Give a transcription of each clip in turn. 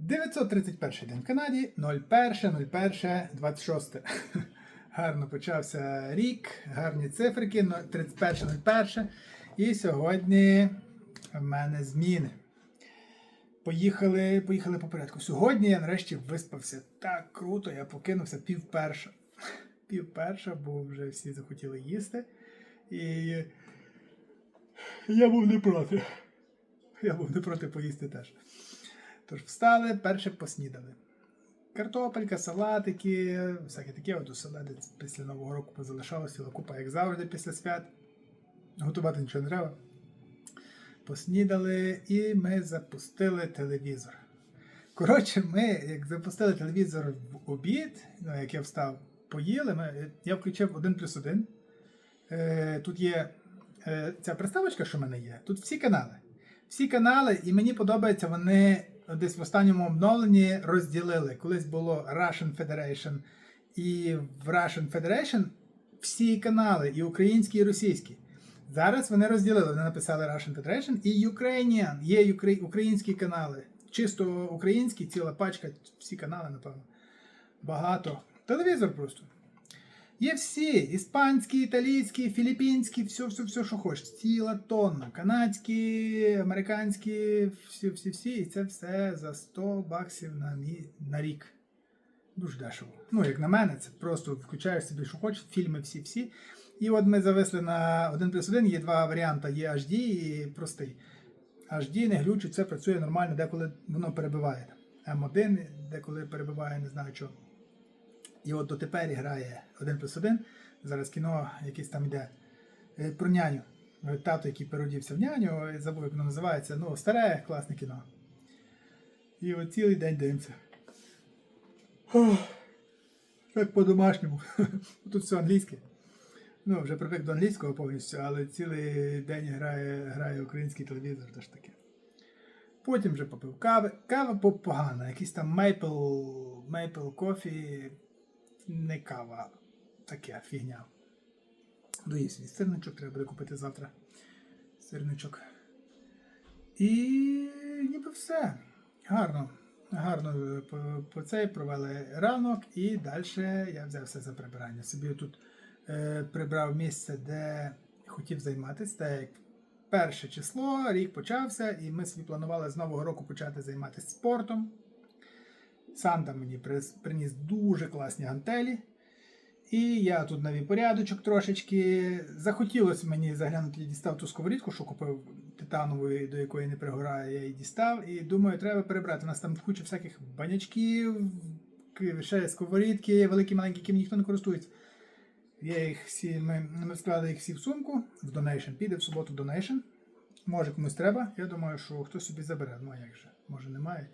931 день в Канаді, 01.01.26. Гарно почався рік, гарні циферки, но- 31.01. І сьогодні в мене зміни. Поїхали, поїхали по порядку. Сьогодні я нарешті виспався так круто, я покинувся пів перша. Пів перша, бо вже всі захотіли їсти. І я був не проти. Я був не проти поїсти теж. Тож встали, перше поснідали. Картопелька, салатики, всяке таке, от оселедець після Нового року позалишалося, купа, як завжди, після свят. Готувати нічого не треба. Поснідали і ми запустили телевізор. Коротше, ми, як запустили телевізор в обід, ну, як я встав, поїли, ми, я включив 1 плюс 1. Е, тут є е, ця приставочка, що в мене є. Тут всі канали. Всі канали, і мені подобається, вони десь в останньому обновленні розділили. Колись було Russian Federation, і в Russian Federation всі канали, і українські, і російські. Зараз вони розділили. Вони написали Russian Federation і Ukrainian. Є українські канали. Чисто українські, ціла пачка, всі канали, напевно. Багато. Телевізор просто. Є всі: іспанські, італійські, філіппінські, все, все, все, що хочеш. Ціла тонна. Канадські, американські, всі, всі, всі. І це все за 100 баксів на, на рік. Дуже дешево. Ну, як на мене, це просто включаєш собі, що хочеш, фільми всі-всі. І от ми зависли на 1 плюс 1, є два варіанти: є HD і простий. HD не глючить, це працює нормально, деколи воно перебиває. М1 деколи перебиває, не знаю чого. І от дотепер грає 1 плюс 1. Зараз кіно якесь там йде е, про няню. Е, Тато, який переодівся в няню, е, забув, як воно називається. Ну, старе, класне кіно. І от цілий день дивимося. Так по-домашньому. Тут все англійське. Ну, вже привик до англійського повністю, але цілий день грає, грає український телевізор, теж таке. Потім вже попив кави. Кава погана, якийсь там мейпл, мейпл кофі, не кава, таке фігня. Доїсть свій сирничок, треба буде купити завтра. Сирничок. І ніби все. Гарно. Гарно е, по, по цей провели ранок і далі я взявся за прибирання. Собі тут е, прибрав місце, де хотів займатися. Так як перше число, рік почався, і ми собі планували з Нового року почати займатися спортом. Санта мені приніс дуже класні гантелі. І я тут навів порядочок трошечки. Захотілося мені заглянути, я дістав ту сковорідку, що купив титанову, до якої не пригорає, я її дістав. І думаю, треба перебрати. У нас там куча всяких банячків, ще сковорідки, великі, маленькі, якими ніхто не користується. Я їх всі, ми, ми склали їх всі в сумку, в донейшн. Піде в суботу донейшн. Може комусь треба. Я думаю, що хтось собі забере. Ну а як же? Може немає.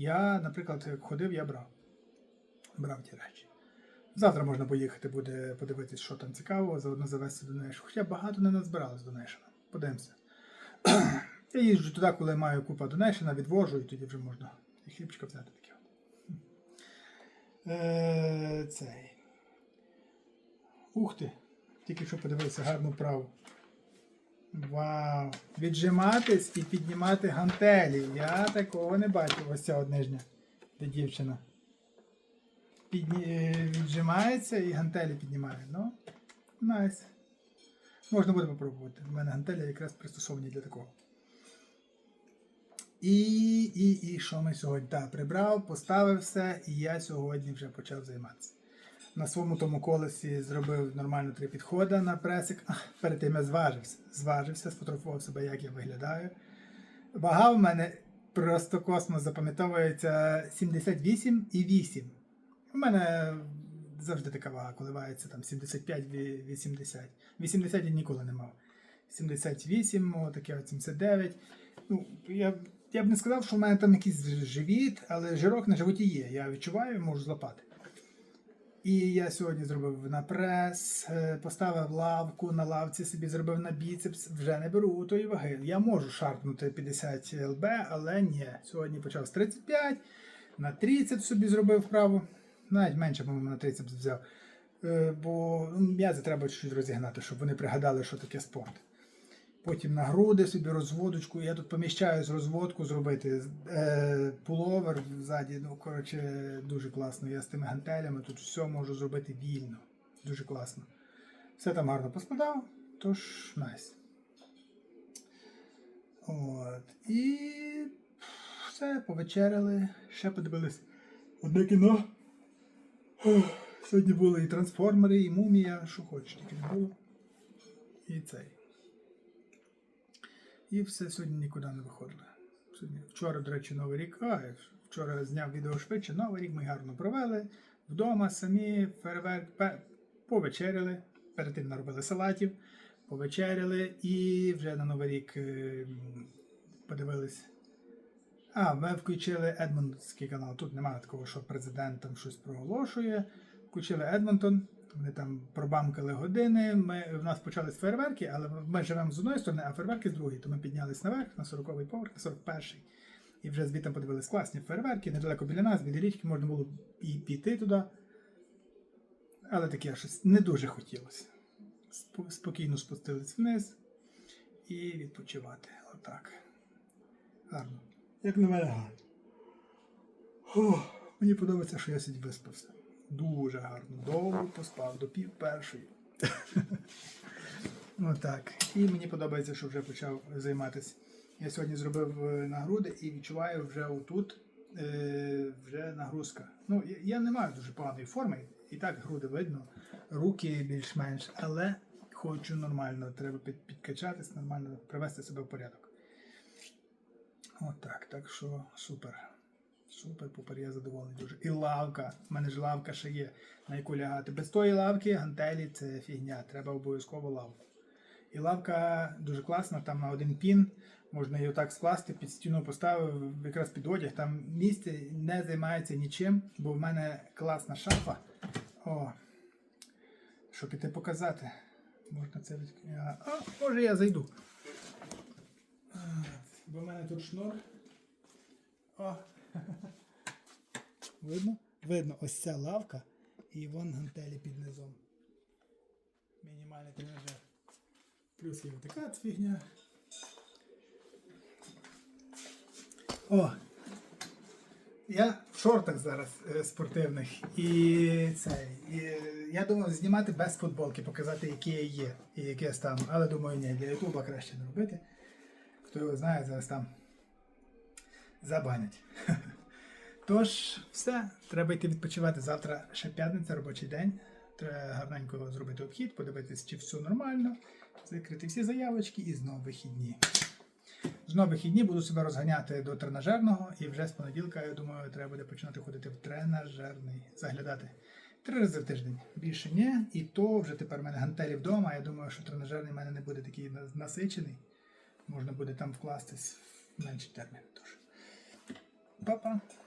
Я, наприклад, як ходив, я брав. Брав ті речі. Завтра можна поїхати, буде подивитись, що там цікавого, заодно завести до Нейшн. Хоча багато не назбиралось до Нейшна. Подивимося. Я їжджу туди, коли маю купа донейшена, відвожу, і тоді вже можна і хлібчика взяти таке. Е, цей. Ух ти! Тільки що подивився гарну вправу. Вау! Віджиматись і піднімати гантелі. Я такого не бачив. Ось ця от нижня, дівчина. Підні... е, Віджимається і гантелі піднімає. Ну, найс. Можна буде попробувати. У мене гантелі якраз пристосовані для такого. І, і, і що ми сьогодні? Так, прибрав, поставив все, і я сьогодні вже почав займатися. На своєму тому колесі зробив нормально три підходи на пресик. А, перед тим я зважився. Зважився, сфотографував себе, як я виглядаю. Вага в мене просто космос запам'ятовується 78,8. У мене завжди така вага коливається там 75-80. 80 я ніколи не мав. 78, таке от 79. Ну, я, я б не сказав, що в мене там якийсь живіт, але жирок на животі є. Я відчуваю, можу злапати. І я сьогодні зробив на прес, е, поставив лавку, на лавці собі зробив на біцепс, вже не беру тої ваги. Я можу шарпнути 50 ЛБ, але ні. Сьогодні почав з 35, на трицепс собі зробив вправу. Навіть менше, по-моєму, на трицепс взяв. Е, Бо м'язи треба чуть-чуть розігнати, щоб вони пригадали, що таке спорт. Потім на груди собі розводочку. Я тут поміщаю з розводку зробити е, пуловер ззаді. Ну, коротше, дуже класно. Я з тими гантелями тут все можу зробити вільно. Дуже класно. Все там гарно поскладав, тож найс. От. І все, повечеряли, ще подивились одне кіно. Сьогодні були і трансформери, і мумія, що хочеш, тільки не було. І цей. І все сьогодні нікуди не виходили. Сьогодні, вчора, до речі, Новий рік. А, вчора зняв відео швидше. Новий рік ми гарно провели. Вдома самі фейерверк повечеряли. Перед тим наробили салатів, повечеряли і вже на Новий рік е, подивились. А, ми включили Едмонтонський канал. Тут немає такого, що президент там щось проголошує. Включили Едмонтон. Вони там пробамкали години. Ми, в нас почались фейерверки, але ми живемо з одної сторони, а фейерверки з другої. То ми піднялись наверх на 40-й поверх, на 41-й. І вже звідти подивились класні фейерверки, недалеко біля нас, біля річки, можна було і піти туди. Але таке щось не дуже хотілося. Сп- Спокійно спустились вниз і відпочивати. Отак. Гарно. Як на мене гарно. Мені подобається, що я сьогодні виспався. Дуже гарно. Довго поспав до пів першої. Отак. І мені подобається, що вже почав займатися. Я сьогодні зробив е, на груди і відчуваю вже отут е, вже нагрузка. Ну, я, я не маю дуже поганої форми, і так груди видно, руки більш-менш, але хочу нормально, треба під, підкачатись, нормально привести себе в порядок. Отак, так що супер. Супер, пупер, я задоволений дуже. І лавка. У мене ж лавка ще є, на яку лягати. Без тої лавки гантелі це фігня. Треба обов'язково лавку. І лавка дуже класна, там на один пін. Можна її отак скласти, під стіну поставив, якраз під одяг. Там місце не займається нічим, бо в мене класна шафа. О, що піти показати. Можна це від... А, може я зайду. Бо в мене тут шнур. О. Видно? Видно, ось ця лавка і вон гантелі під низом. Мінімальний тренажер. Плюс є така фігня. О! Я в шортах зараз е, спортивних. І цей. І, я думав знімати без футболки, показати, які я є і яке я стану. Але думаю, ні, для Ютуба краще не робити. Хто його знає, зараз там забанять. Тож, все, треба йти відпочивати. Завтра ще п'ятниця, робочий день. Треба гарненько зробити обхід, подивитися, чи все нормально, закрити всі заявочки і знову вихідні. Знову вихідні буду себе розганяти до тренажерного, і вже з понеділка, я думаю, треба буде починати ходити в тренажерний, заглядати. Три рази в тиждень. Більше ні. І то вже тепер в мене гантелі вдома. Я думаю, що тренажерний в мене не буде такий насичений. Можна буде там вкластись в менший термін. Тож. 拜拜。